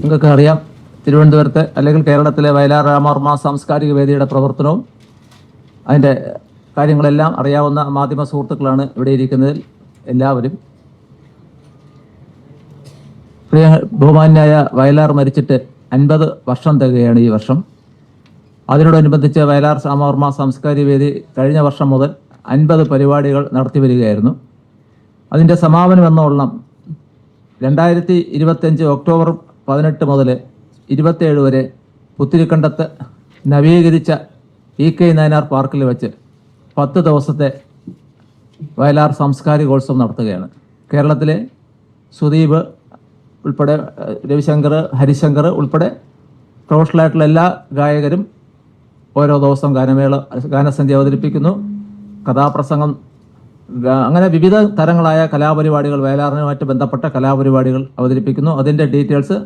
നിങ്ങൾക്ക് അറിയാം തിരുവനന്തപുരത്തെ അല്ലെങ്കിൽ കേരളത്തിലെ വയലാർ രാമവർമ്മ സാംസ്കാരിക വേദിയുടെ പ്രവർത്തനവും അതിന്റെ കാര്യങ്ങളെല്ലാം അറിയാവുന്ന മാധ്യമ സുഹൃത്തുക്കളാണ് ഇവിടെ ഇരിക്കുന്നതിൽ എല്ലാവരും. പ്രിയ ബഹുമാന്യായ വയലാർ മരിച്ചിട്ട് അൻപത് വർഷം തികയാണ് ഈ വർഷം. അതിനോടനുബന്ധിച്ച് വയലാർ രാമവർമ്മ സാംസ്കാരിക വേദി കഴിഞ്ഞ വർഷം മുതൽ അൻപത് പരിപാടികൾ നടത്തി വരികയായിരുന്നു. അതിന്റെ സമാപനം എന്നോണം രണ്ടായിരത്തി ഇരുപത്തഞ്ച് ഒക്ടോബർ പതിനെട്ട് മുതൽ ഇരുപത്തേഴ് വരെ പുത്തിരിക്കണ്ടത്ത് നവീകരിച്ച ഇ കെ നയനാർ പാർക്കിൽ വെച്ച് പത്ത് ദിവസത്തെ വയലാർ സാംസ്കാരികോത്സവം നടത്തുകയാണ്. കേരളത്തിലെ സുദീപ് ഉൾപ്പെടെ രവിശങ്കർ ഹരിശങ്കർ ഉൾപ്പെടെ പ്രൊഫഷണലായിട്ടുള്ള എല്ലാ ഗായകരും ഓരോ ദിവസം ഗാനമേള ഗാനസന്ധ്യ അവതരിപ്പിക്കുന്നു. കഥാപ്രസംഗം അങ്ങനെ വിവിധ തരങ്ങളായ കലാപരിപാടികൾ വയലാറിനുമായിട്ട് ബന്ധപ്പെട്ട കലാപരിപാടികൾ അവതരിപ്പിക്കുന്നു. അതിന്റെ ഡീറ്റെയിൽസ്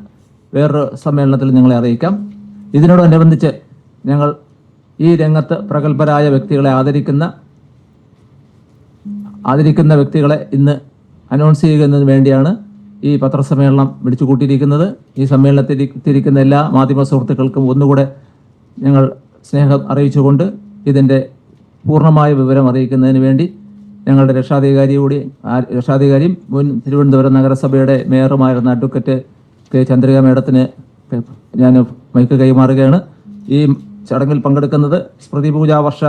വേറൊരു സമ്മേളനത്തിൽ നിങ്ങളെ അറിയിക്കാം. ഇതിനോടനുബന്ധിച്ച് ഞങ്ങൾ ഈ രംഗത്ത് പ്രഗത്ഭരായ വ്യക്തികളെ ആദരിക്കുന്ന ആദരിക്കുന്ന വ്യക്തികളെ ഇന്ന് അനൗൺസ് ചെയ്യുന്നതിന് വേണ്ടിയാണ് ഈ പത്രസമ്മേളനം വിളിച്ചു കൂട്ടിയിരിക്കുന്നത് ഈ സമ്മേളനത്തിൽ ഇരിക്കുന്ന എല്ലാ മാധ്യമ സുഹൃത്തുക്കൾക്കും ഒന്നുകൂടെ ഞങ്ങൾ സ്നേഹം അറിയിച്ചുകൊണ്ട് ഇതിന്റെ പൂർണമായ വിവരം അറിയിക്കുന്നതിന് വേണ്ടി ഞങ്ങളുടെ രക്ഷാധികാരി കൂടി രക്ഷാധികാരിയും മുൻ തിരുവനന്തപുരം നഗരസഭയുടെ മേയറുമായിരുന്ന അഡ്വക്കറ്റ് കെ ചന്ദ്രിക മേഡത്തിന് ഞാൻ മൈക്ക് കൈമാറുകയാണ്. ഈ ചടങ്ങിൽ പങ്കെടുക്കുന്നത് സ്മൃതി പൂജാ വർഷ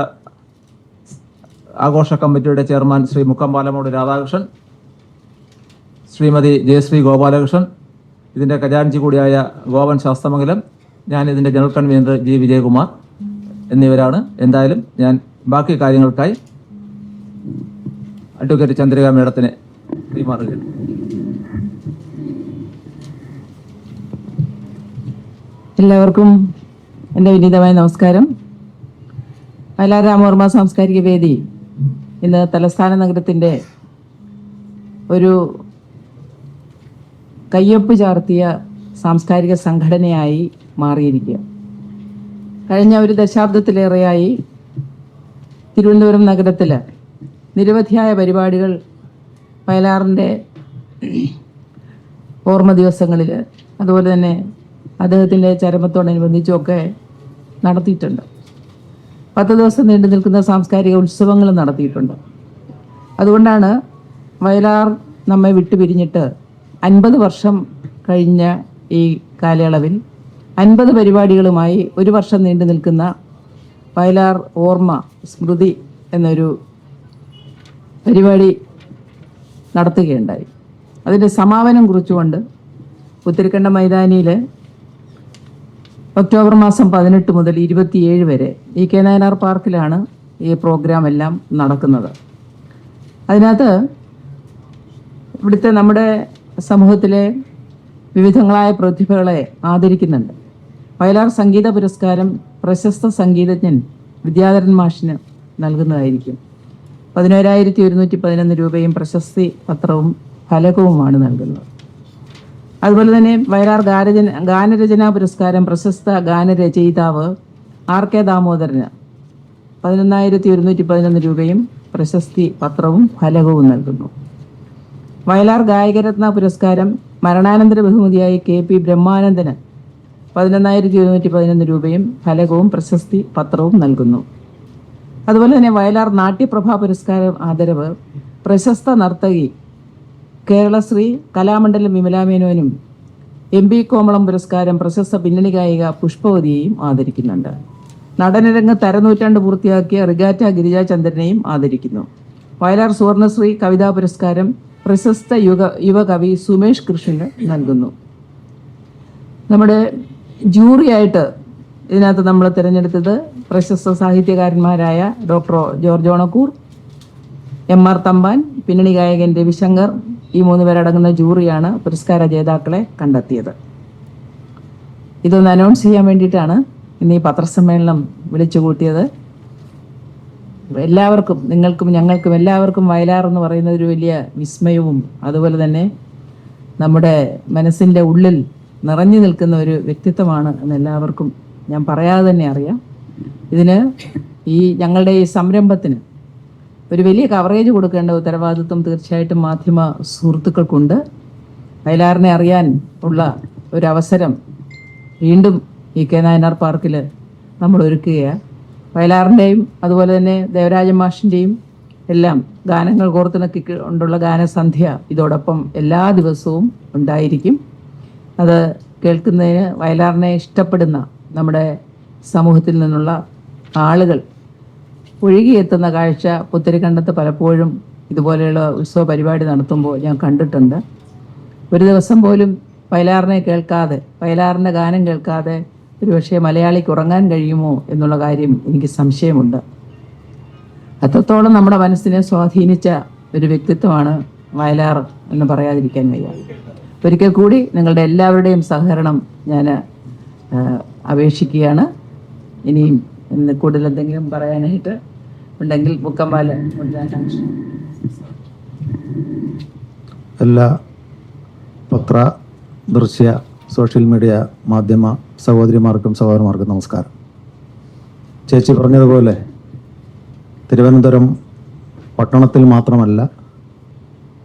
ആഘോഷ കമ്മിറ്റിയുടെ ചെയർമാൻ ശ്രീ മുക്കമ്പാലമോട് രാധാകൃഷ്ണൻ ശ്രീമതി ജയശ്രീ ഗോപാലകൃഷ്ണൻ ഇതിന്റെ ഖജാൻജി കൂടിയായ ഗോവൻ ശാസ്തമംഗലം ഞാൻ ഇതിന്റെ ജനറൽ കൺവീനർ ജി വിജയകുമാർ എന്നിവരാണ്. എന്തായാലും ഞാൻ ബാക്കി കാര്യങ്ങൾക്കായി അഡ്വക്കേറ്റ് ചന്ദ്രിക മേഡത്തിന് കൈമാറുകയാണ്. എല്ലാവർക്കും എന്റെ വിനീതമായ നമസ്കാരം. വയലാർ രാമവർമ്മ സാംസ്കാരിക വേദി ഇന്ന് തലസ്ഥാന നഗരത്തിന്റെ ഒരു കയ്യൊപ്പ് ചാർത്തിയ സാംസ്കാരിക സംഘടനയായി മാറിയിരിക്കുക. കഴിഞ്ഞ ഒരു ദശാബ്ദത്തിലേറെയായി തിരുവനന്തപുരം നഗരത്തിൽ നിരവധിയായ പരിപാടികൾ വയലാറിന്റെ ഓർമ്മ ദിവസങ്ങളിൽ അതുപോലെ തന്നെ അദ്ദേഹത്തിന്റെ ചരമത്തോടനുബന്ധിച്ചുമൊക്കെ നടത്തിയിട്ടുണ്ട്. പത്ത് ദിവസം നീണ്ടു നിൽക്കുന്ന സാംസ്കാരിക ഉത്സവങ്ങൾ നടത്തിയിട്ടുണ്ട്. അതുകൊണ്ടാണ് വയലാർ നമ്മെ വിട്ടുപിരിഞ്ഞിട്ട് അൻപത് വർഷം കഴിഞ്ഞ ഈ കാലയളവിൽ അൻപത് പരിപാടികളുമായി ഒരു വർഷം നീണ്ടു നിൽക്കുന്ന വയലാർ ഓർമ്മ സ്മൃതി എന്നൊരു പരിപാടി നടത്തുകയുണ്ടായി. അതിന്റെ സമാപനം കുറിച്ചുകൊണ്ട് പുത്തിരിക്കണ്ട മൈതാനിയിൽ ഒക്ടോബർ മാസം പതിനെട്ട് മുതൽ ഇരുപത്തിയേഴ് വരെ ഈ കെ നയനാർ പാർക്കിലാണ് ഈ പ്രോഗ്രാം എല്ലാം നടക്കുന്നത്. അതിനകത്ത് ഇവിടുത്തെ നമ്മുടെ സമൂഹത്തിലെ വിവിധങ്ങളായ പ്രതിഭകളെ ആദരിക്കുന്നുണ്ട്. വയലാർ സംഗീത പുരസ്കാരം പ്രശസ്ത സംഗീതജ്ഞൻ വിദ്യാധരൻ മാഷിന് നൽകുന്നതായിരിക്കും. പതിനോരായിരത്തി ഒരുന്നൂറ്റി പതിനൊന്ന് രൂപയും പ്രശസ്തി പത്രവും ഫലകവുമാണ് നൽകുന്നത്. അതുപോലെ തന്നെ വയലാർ ഗാനരചന ഗാനരചനാ പുരസ്കാരം പ്രശസ്ത ഗാനരചയിതാവ് ആർ കെ ദാമോദരന് പതിനൊന്നായിരത്തി ഒരുന്നൂറ്റി പതിനൊന്ന് രൂപയും പ്രശസ്തി പത്രവും ഫലകവും നൽകുന്നു. വയലാർ ഗായകരത്ന പുരസ്കാരം മരണാനന്തര ബഹുമതിയായി കെ പി ബ്രഹ്മാനന്ദന് പതിനൊന്നായിരത്തി ഒരുന്നൂറ്റി പതിനൊന്ന് രൂപയും ഫലകവും പ്രശസ്തി പത്രവും നൽകുന്നു. അതുപോലെ തന്നെ വയലാർ നാട്യപ്രഭ പുരസ്കാരം ആദരവ് പ്രശസ്ത നർത്തകി കേരളശ്രീ കലാമണ്ഡലം വിമലാമേനോനും എം ബി കോമളം പുരസ്കാരം പ്രശസ്ത പിന്നണി ഗായിക പുഷ്പവതിയെയും ആദരിക്കുന്നുണ്ട്. നടനരംഗത്ത് അരനൂറ്റാണ്ട് പൂർത്തിയാക്കിയ റിഗാറ്റ ഗിരിജാചന്ദ്രനെയും ആദരിക്കുന്നു. വയലാർ സുവർണശ്രീ കവിതാ പുരസ്കാരം പ്രശസ്ത യുഗ യുവകവി സുമേഷ് കൃഷ്ണന് നൽകുന്നു. നമ്മുടെ ജൂറിയായിട്ട് ഇതിനകത്ത് നമ്മൾ തിരഞ്ഞെടുത്തത് പ്രശസ്ത സാഹിത്യകാരന്മാരായ doctor George Onakkoor M R Thampan പിന്നണി ഗായകൻ രവിശങ്കർ ഈ മൂന്ന് പേരടങ്ങുന്ന ജൂറിയാണ് പുരസ്കാര ജേതാക്കളെ കണ്ടെത്തിയത്. ഇതൊന്ന് അനൗൺസ് ചെയ്യാൻ വേണ്ടിയിട്ടാണ് ഇന്ന് ഈ പത്രസമ്മേളനം വിളിച്ചു കൂട്ടിയത് എല്ലാവർക്കും നിങ്ങൾക്കും ഞങ്ങൾക്കും എല്ലാവർക്കും വയലാർ എന്ന് പറയുന്ന ഒരു വലിയ വിസ്മയവും അതുപോലെ തന്നെ നമ്മുടെ മനസ്സിന്റെ ഉള്ളിൽ നിറഞ്ഞു നിൽക്കുന്ന ഒരു വ്യക്തിത്വമാണ് എന്ന് എല്ലാവർക്കും ഞാൻ പറയാതെ തന്നെ അറിയാം. ഇതിന് ഈ ഞങ്ങളുടെ ഈ സംരംഭത്തിന് ഒരു വലിയ കവറേജ് കൊടുക്കേണ്ട ഉത്തരവാദിത്വം തീർച്ചയായിട്ടും മാധ്യമ സുഹൃത്തുക്കൾക്കുണ്ട്. വയലാറിനെ അറിയാൻ ഉള്ള ഒരു അവസരം വീണ്ടും ഈ കെ നായനാർ പാർക്കിൽ നമ്മൾ ഒരുക്കുകയാണ് വയലാറിന്റെയും അതുപോലെ തന്നെ ദേവരാജ മാഷിന്റെയും എല്ലാം ഗാനങ്ങൾ കോർത്തിണക്കി കൊണ്ടുള്ള ഗാനസന്ധ്യ ഇതോടൊപ്പം എല്ലാ ദിവസവും ഉണ്ടായിരിക്കും. അത് കേൾക്കുന്നതിന് വയലാറിനെ ഇഷ്ടപ്പെടുന്ന നമ്മുടെ സമൂഹത്തിൽ നിന്നുള്ള ആളുകൾ ഒഴുകിയെത്തുന്ന കാഴ്ച പുത്തരിക്കണ്ടത്ത് പലപ്പോഴും ഇതുപോലെയുള്ള ഉത്സവ പരിപാടി നടത്തുമ്പോൾ ഞാൻ കണ്ടിട്ടുണ്ട്. ഒരു ദിവസം പോലും വയലാറിനെ കേൾക്കാതെ വയലാറിന്റെ ഗാനം കേൾക്കാതെ ഒരുപക്ഷെ മലയാളിക്ക് ഉറങ്ങാൻ കഴിയുമോ എന്നുള്ള കാര്യം എനിക്ക് സംശയമുണ്ട്. അത്രത്തോളം നമ്മുടെ മനസ്സിനെ സ്വാധീനിച്ച ഒരു വ്യക്തിത്വമാണ് വയലാർ എന്ന് പറയാതിരിക്കാൻ വയ്യ. ഒരിക്കൽ കൂടി നിങ്ങളുടെ എല്ലാവരുടെയും സഹകരണം ഞാൻ അപേക്ഷിക്കുകയാണ്. ഇനിയും ഇന്ന് കൂടുതൽ എന്തെങ്കിലും പറയാനായിട്ട് ഉണ്ടെങ്കിൽ മുക്കമ്പാല എല്ലാ പത്ര ദൃശ്യ സോഷ്യൽ മീഡിയ മാധ്യമ സഹോദരിമാർക്കും സഹോദരന്മാർക്കും നമസ്കാരം. ചേച്ചി പറഞ്ഞതുപോലെ തിരുവനന്തപുരം പട്ടണത്തിൽ മാത്രമല്ല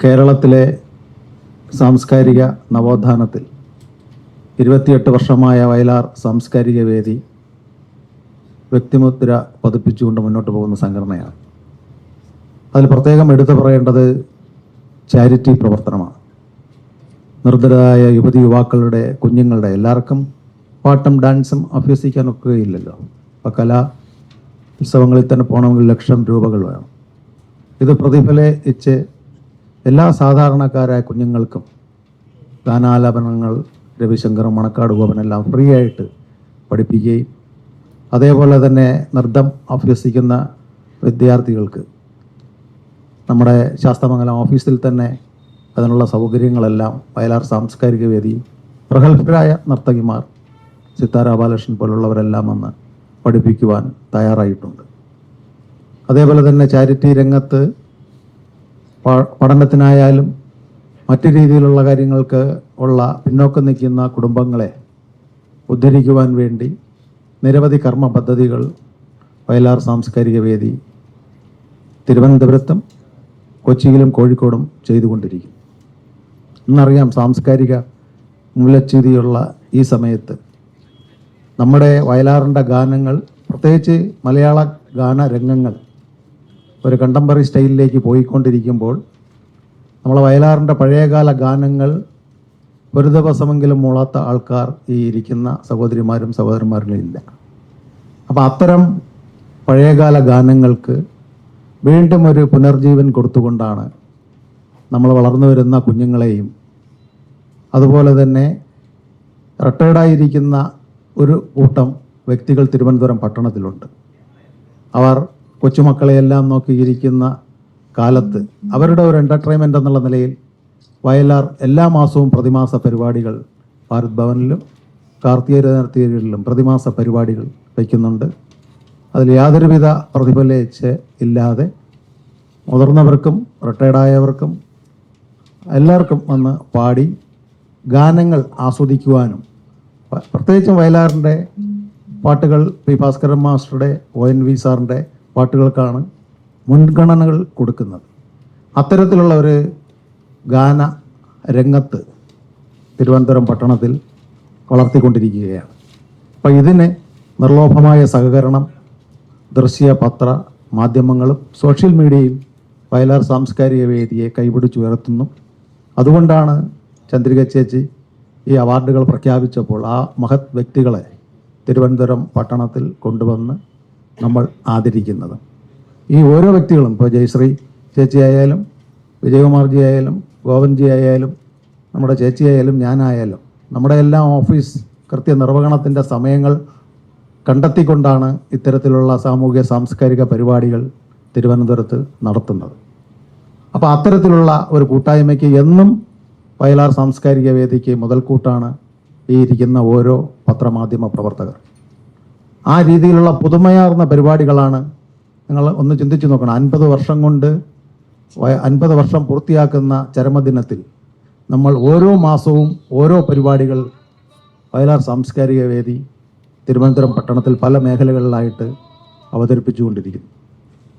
കേരളത്തിലെ സാംസ്കാരിക നവോത്ഥാനത്തിൽ ഇരുപത്തിയെട്ട് വർഷമായ വയലാർ സാംസ്കാരിക വേദി വ്യക്തിമുദ്ര പതിപ്പിച്ചുകൊണ്ട് മുന്നോട്ട് പോകുന്ന സംഘടനയാണ്. അതിൽ പ്രത്യേകം എടുത്തു പറയേണ്ടത് ചാരിറ്റി പ്രവർത്തനമാണ്. നിർദ്ധരായ യുവതി യുവാക്കളുടെ കുഞ്ഞുങ്ങളുടെ എല്ലാവർക്കും പാട്ടും ഡാൻസും അഭ്യസിക്കാൻ ഒക്കുകയില്ലല്ലോ അപ്പോൾ കലാ ഉത്സവങ്ങളിൽ തന്നെ പോകണമെങ്കിൽ ലക്ഷം രൂപകൾ വേണം. ഇത് പ്രതിഫലിച്ച് എല്ലാ സാധാരണക്കാരായ കുഞ്ഞുങ്ങൾക്കും ഗാനാലാപനങ്ങൾ രവിശങ്കറും മണക്കാട് ഗോപനെല്ലാം ഫ്രീ ആയിട്ട് പഠിപ്പിക്കുകയും അതേപോലെ തന്നെ നൃത്തം അഭ്യസിക്കുന്ന വിദ്യാർത്ഥികൾക്ക് നമ്മുടെ ശാസ്തമംഗലം ഓഫീസിൽ തന്നെ അതിനുള്ള സൗകര്യങ്ങളെല്ലാം വയലാർ സാംസ്കാരിക വേദി പ്രഗത്ഭരായ നർത്തകിമാർ സിത്താര ബാലകൃഷ്ണൻ പോലുള്ളവരെല്ലാം വന്ന് പഠിപ്പിക്കുവാൻ തയ്യാറായിട്ടുണ്ട്. അതേപോലെ തന്നെ ചാരിറ്റി രംഗത്ത് പഠനത്തിനായാലും മറ്റു രീതിയിലുള്ള കാര്യങ്ങൾക്ക് ഉള്ള പിന്നോക്കം നിൽക്കുന്ന കുടുംബങ്ങളെ ഉദ്ധരിക്കുവാൻ വേണ്ടി നിരവധി കർമ്മ പദ്ധതികൾ വയലാർ സാംസ്കാരിക വേദി തിരുവനന്തപുരത്തും കൊച്ചിയിലും കോഴിക്കോടും ചെയ്തുകൊണ്ടിരിക്കും. ഇന്നറിയാം സാംസ്കാരിക മൂലച്യുതിയുള്ള ഈ സമയത്ത് നമ്മുടെ വയലാറിന്റെ ഗാനങ്ങൾ പ്രത്യേകിച്ച് മലയാള ഗാന രംഗങ്ങൾ ഒരു കണ്ടംപററി സ്റ്റൈലിലേക്ക് പോയിക്കൊണ്ടിരിക്കുമ്പോൾ നമ്മളെ വയലാറിന്റെ പഴയകാല ഗാനങ്ങൾ ഒരു ദിവസമെങ്കിലും മൂളാത്ത ആൾക്കാർ ഈ ഇരിക്കുന്ന സഹോദരിമാരും സഹോദരന്മാരിലും ഇല്ല. അപ്പം അത്തരം പഴയകാല ഗാനങ്ങൾക്ക് വീണ്ടും ഒരു പുനർജീവൻ കൊടുത്തുകൊണ്ടാണ് നമ്മൾ വളർന്നു വരുന്ന കുഞ്ഞുങ്ങളെയും അതുപോലെ തന്നെ റിട്ടയർഡായിരിക്കുന്ന ഒരു കൂട്ടം വ്യക്തികൾ തിരുവനന്തപുരം പട്ടണത്തിലുണ്ട്. അവർ കൊച്ചുമക്കളെയെല്ലാം നോക്കിയിരിക്കുന്ന കാലത്ത് അവരുടെ ഒരു എന്റർടൈൻമെന്റ് എന്നുള്ള നിലയിൽ വയലാർ എല്ലാ മാസവും പ്രതിമാസ പരിപാടികൾ ഭാരത് ഭവനിലും കാർത്തിക നേർത്തികളിലും പ്രതിമാസ പരിപാടികൾ വയ്ക്കുന്നുണ്ട്. അതിൽ യാതൊരുവിധ പ്രതിഫലിച്ച് ഇല്ലാതെ മുതിർന്നവർക്കും റിട്ടയർഡായവർക്കും എല്ലാവർക്കും വന്ന് പാടി ഗാനങ്ങൾ ആസ്വദിക്കുവാനും പ്രത്യേകിച്ചും വയലാറിന്റെ പാട്ടുകൾ പി ഭാസ്കരൻ മാസ്റ്ററുടെ ഒ എൻ വി സാറിന്റെ പാട്ടുകൾക്കാണ് മുൻഗണനകൾ കൊടുക്കുന്നത്. അത്തരത്തിലുള്ള ഒരു ഗാന രംഗത്ത് തിരുവനന്തപുരം പട്ടണത്തിൽ വളർത്തിക്കൊണ്ടിരിക്കുകയാണ്. അപ്പോൾ ഇതിന് നിർലോഭമായ സഹകരണം ദൃശ്യ പത്ര മാധ്യമങ്ങളും സോഷ്യൽ മീഡിയയും വയലാർ സാംസ്കാരിക വേദിയെ കൈപിടിച്ചുയർത്തുന്നു അതുകൊണ്ടാണ് ചന്ദ്രിക ചേച്ചി ഈ അവാർഡുകൾ പ്രഖ്യാപിച്ചപ്പോൾ ആ മഹത് വ്യക്തികളെ തിരുവനന്തപുരം പട്ടണത്തിൽ കൊണ്ടുവന്ന് നമ്മൾ ആദരിക്കുന്നത്. ഈ ഓരോ വ്യക്തികളും ഇപ്പോൾ ജയശ്രീ ചേച്ചി ആയാലും വിജയകുമാർജി ആയാലും ഗോവൻജി ആയാലും നമ്മുടെ ചേച്ചി ആയാലും ഞാനായാലും നമ്മുടെ എല്ലാ ഓഫീസ് കൃത്യ നിർവഹണത്തിന്റെ സമയങ്ങൾ കണ്ടെത്തിക്കൊണ്ടാണ് ഇത്തരത്തിലുള്ള സാമൂഹിക സാംസ്കാരിക പരിപാടികൾ തിരുവനന്തപുരത്ത് നടത്തുന്നത്. അപ്പോൾ അത്തരത്തിലുള്ള ഒരു കൂട്ടായ്മയ്ക്ക് എന്നും വയലാർ സാംസ്കാരിക വേദിക്ക് മുതൽക്കൂട്ടാണ് ഈ ഇരിക്കുന്ന ഓരോ പത്രമാധ്യമ പ്രവർത്തകർ. ആ രീതിയിലുള്ള പുതുമയാർന്ന പരിപാടികളാണ് നിങ്ങൾ ഒന്ന് ചിന്തിച്ചു നോക്കണം. അൻപത് വർഷം കൊണ്ട് അൻപത് വർഷം പൂർത്തിയാക്കുന്ന ചരമദിനത്തിൽ നമ്മൾ ഓരോ മാസവും ഓരോ പരിപാടികൾ വയലാർ സാംസ്കാരിക വേദി തിരുവനന്തപുരം പട്ടണത്തിൽ പല മേഖലകളിലായിട്ട് അവതരിപ്പിച്ചുകൊണ്ടിരിക്കുന്നു.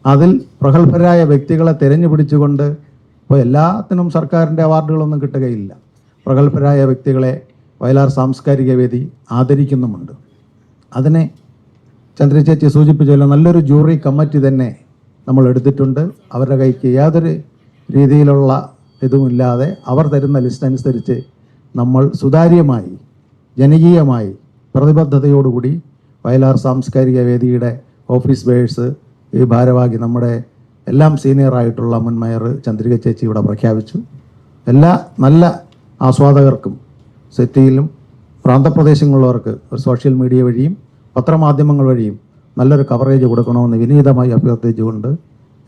അതിൽ പ്രഗത്ഭരായ വ്യക്തികളെ തിരഞ്ഞു പിടിച്ചുകൊണ്ട് ഇപ്പോൾ എല്ലാത്തിനും സർക്കാരിന്റെ അവാർഡുകളൊന്നും കിട്ടുകയില്ല. പ്രഗത്ഭരായ വ്യക്തികളെ വയലാർ സാംസ്കാരിക വേദി ആദരിക്കുന്നുമുണ്ട്. അതിനെ ചന്ദ്രചേച്ചി സൂചിപ്പിച്ചല്ലോ നല്ലൊരു ജൂറി കമ്മിറ്റി തന്നെ നമ്മൾ എടുത്തിട്ടുണ്ട്. അവരുടെ കൈക്ക് യാതൊരു രീതിയിലുള്ള ഇതുമില്ലാതെ അവർ തരുന്ന ലിസ്റ്റ് അനുസരിച്ച് നമ്മൾ സുതാര്യമായി ജനകീയമായി പ്രതിബദ്ധതയോടുകൂടി വയലാർ സാംസ്കാരിക വേദിയുടെ ഓഫീസ് ബേഴ്സ് ഈ ഭാരവാഹി നമ്മുടെ എല്ലാം സീനിയറായിട്ടുള്ള മുൻ മേയർ ചന്ദ്രിക ചേച്ചി ഇവിടെ പ്രഖ്യാപിച്ചു. എല്ലാ നല്ല ആസ്വാദകർക്കും സിറ്റിയിലും പ്രാന്തപ്രദേശങ്ങളിലുള്ളവർക്ക് ഒരു സോഷ്യൽ മീഡിയ വഴിയും പത്രമാധ്യമങ്ങൾ വഴിയും നല്ലൊരു കവറേജ് കൊടുക്കണമെന്ന് വിനീതമായി അഭ്യർത്ഥിച്ചുകൊണ്ട്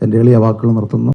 എന്റെ എളിയ വാക്കുകൾ നിർത്തുന്നു.